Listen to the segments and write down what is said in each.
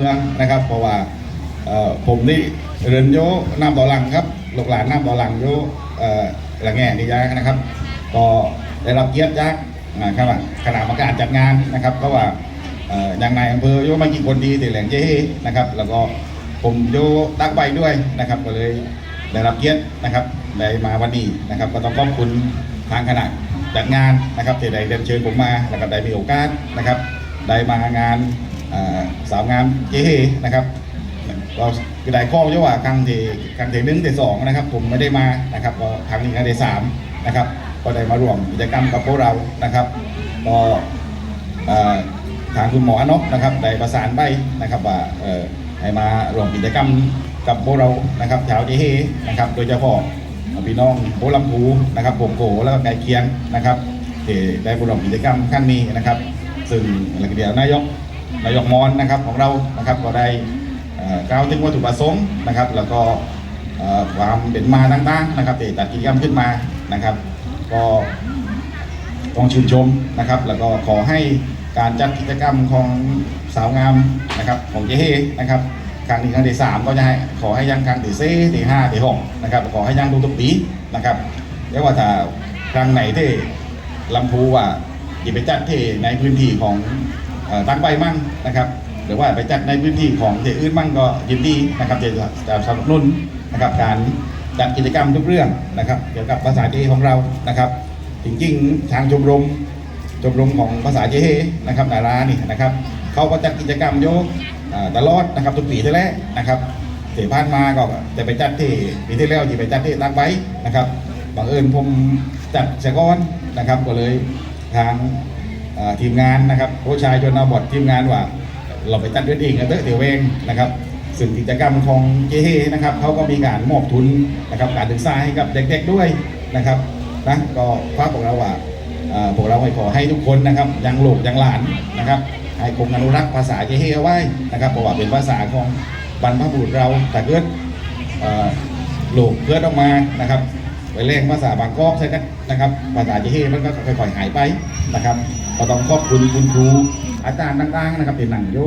มืองนะครับ เพราะว่าผมนี่เรียนโยน้ำต่อหลังครับลูกหลานน้ำต่อหลังโยเอ่อละแง่นี่ยะนะครับ ก็ได้รับเกียรติจากนะครับคณะกรรมการจัดงานนะครับ ก็ว่าอ่ออย่างนายอำเภอโยมากี่คนดีแต่แหล่งเจ๊นะครับ แล้วก็ผมโยตักใบด้วยนะครับ ก็เลยได้รับเกียรตินะครับได้มาวันนี้นะครับ ก็ต้องขอบคุณทางคณะจัดงานนะครับที่ได้เรียนเชิญผมมาแล้วก็ได้มีโอกาสนะครับ ได้มางาน สาวงามเจ๊นะครับก็คือได้ข้อเยอะว่าครั้งที่ครั้งที่หนึ่งที่สองนะครับ ผมไม่ได้มานะครับก็ครั้งนี้ครั้งที่สามนะครับ ก็ได้มาร่วมกิจกรรมกับพวกเรานะครับก็เอ่อทางคุณหมออนบนะครับได้ประสานไปนะครับว่าให้มาร่วมกิจกรรมกับพวกเรานะครับชาวเจเฮนะครับ โดยเฉพาะพี่น้องโบลำพูนะครับผมโกแล้วก็ไก่เคียงนะครับที่ได้ร่วมกิจกรรมครั้งนี้นะครับ ซึ่งหลังเดียวนายก นายกมอนนะครับของเรานะครับก็ได้กล่าวถึงวัตถุประสงค์นะครับ แล้วก็ความเป็นมาต่างๆนะครับที่จัดกิจกรรมขึ้นมานะครับ ก็ต้องชื่นชมนะครับ แล้วก็ขอให้การจัดกิจกรรมของสาวงามนะครับของเจเฮนะครับครั้งนี้ครั้งที่สามก็จะให้ขอให้ยังครั้งที่สี่ที่ห้าที่หกนะครับขอให้ยังทุกๆปีนะครับเรียกว่าถ้าครั้งไหนที่ลำพูว่าหยิบไปจัดที่ในพื้นที่ของ เอ่อตั้งใบมั่งนะครับ หรือว่าไปจัดในพื้นที่ของที่อื่นมั่งก็ยินดีนะครับจะจะสนับสนุนนะครับการจัดกิจกรรมทุกเรื่องนะครับ เกี่ยวกับภาษาเจของเรานะครับ จริงๆ ทางชมรมชมรมของภาษาเจนะครับนารานี่นะครับเขาก็จัดกิจกรรมโยกตลอดนะครับทุกปีที่แล้วนะครับเสียผ่านมาก็จะไปจัดที่ปีที่แล้วที่ไปจัดที่ตั้งไว้นะครับบังเอิญผมจัดเสก้อนนะครับก็เลยทาง ทีมงานนะครับโค้ชายจนเอาบททีมงานว่าเราไปจัดด้วยเองกันเตอะเดี๋ยวเองนะครับซึ่งกิจกรรมของเจเฮนะครับเขาก็มีการมอบทุนนะครับการศึกษาให้กับเด็กๆด้วยนะครับนะก็ฝากพวกเราว่าพวกเราให้ขอให้ทุกคนนะครับยังลูกยังหลานนะครับให้คงอนุรักษ์ภาษาเจเฮเอาไว้นะครับเพราะว่าเป็นภาษาของบรรพบุรุษเราแต่เกิดเอ่อลูกเกิดออกมานะครับไปเล่นภาษาบางกอกใช่ไหมนะครับภาษาเจเฮมันก็ค่อยๆหายไปนะครับ ก็ต้องขอบคุณคุณครูอาจารย์ต่างๆนะครับเป็นหนังโย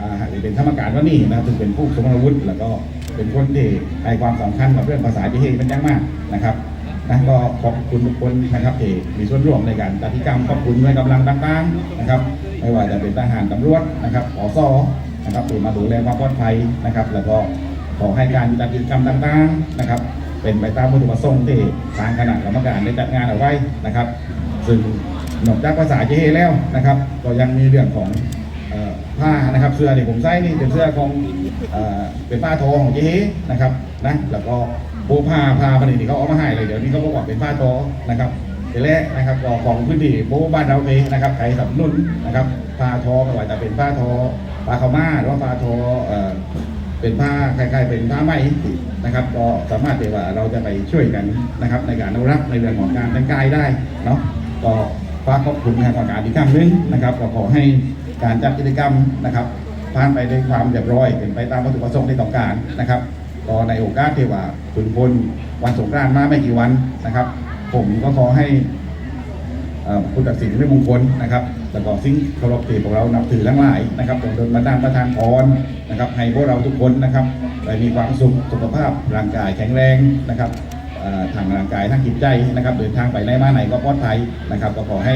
อ่าเป็นธรรมการว่านี่นะครับถึงเป็นผู้สมรวุฒิแล้วก็เป็นคนที่ให้ความสำคัญกับเรื่องภาษาที่เฮเป็นอย่างมากนะครับนะก็ขอบคุณทุกคนนะครับที่มีส่วนร่วมในการจัดกิจกรรมขอบคุณหน่วยกำลังต่างๆนะครับ ไม่ว่าจะเป็นทหารตำรวจนะครับอสนะครับที่มาดูแลความปลอดภัยนะครับ แล้วก็ขอให้การจัดกิจกรรมต่างๆนะครับ เป็นไปตามวัตถุประสงค์ที่ทางคณะกรรมการได้จัดงานเอาไว้นะครับ ซึ่ง นอกจากภาษาเจเฮแล้วนะครับ ก็ยังมีเรื่องของผ้านะครับเสื้อที่ผมใส่นี่เป็นเสื้อของเป็นผ้าทอของเจเฮนะครับนะแล้วก็โบผ้าผ้าปนิที่เขาเอามาให้เลยเดี๋ยวนี้เขาบอกว่าเป็นผ้าทอนะครับทีแรกนะครับก็ของพื้นที่โบบ้านเราเองนะครับใครสนับสนุนนะครับผ้าทอไม่ว่าจะเป็นผ้าทอผ้าขาวม้าหรือว่าผ้าทอเอ่อเป็นผ้าคล้ายๆเป็นผ้าไหมนะครับ ก็สามารถที่ว่าเราจะไปช่วยกันนะครับ ในการอนุรักษ์ในเรื่องของการแต่งกายได้เนาะก็ ฝากขอบคุณทางกรรมการอีกครั้งหนึ่งนะครับก็ขอให้การจัดกิจกรรมนะครับผ่านไปด้วยความเรียบร้อยเป็นไปตามวัตถุประสงค์ที่ต้องการนะครับก็ในโอกาสที่ว่าถึงพลวันสงกรานต์มาไม่กี่วันนะครับ ผมก็ขอให้เอ่อผู้ตัดสินเรื่องมงคลนะครับแล้วก็สิ่งเคารพที่พวกเรานับถือทั้งหลายนะครับจงโดนบันดาลประทานพรนะครับ ให้พวกเราทุกคนนะครับได้มีความสุขสุขภาพร่างกายแข็งแรงนะครับ ทางร่างกายทางจิตใจนะครับเดินทางไปไหนมาไหนก็ปลอดภัยนะครับ ก็ขอให้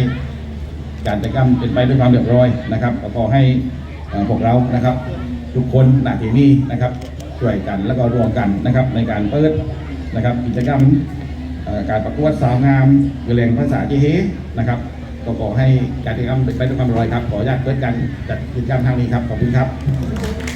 การกิจกรรมเป็นไปด้วยความเรียบร้อยนะครับ ก็ขอให้พวกเรานะครับ ทุกคนหน้าที่นี้นะครับช่วยกันแล้วก็รวมกันนะครับในการเปิดนะครับกิจกรรมการประกวดสาวงามเกลียงภาษาจีเฮนะครับก็ขอให้การกิจกรรมเป็นไปด้วยความอร่อยครับขออนุญาตเปิดการจัดกิจกรรมทางนี้ครับขอบคุณครับ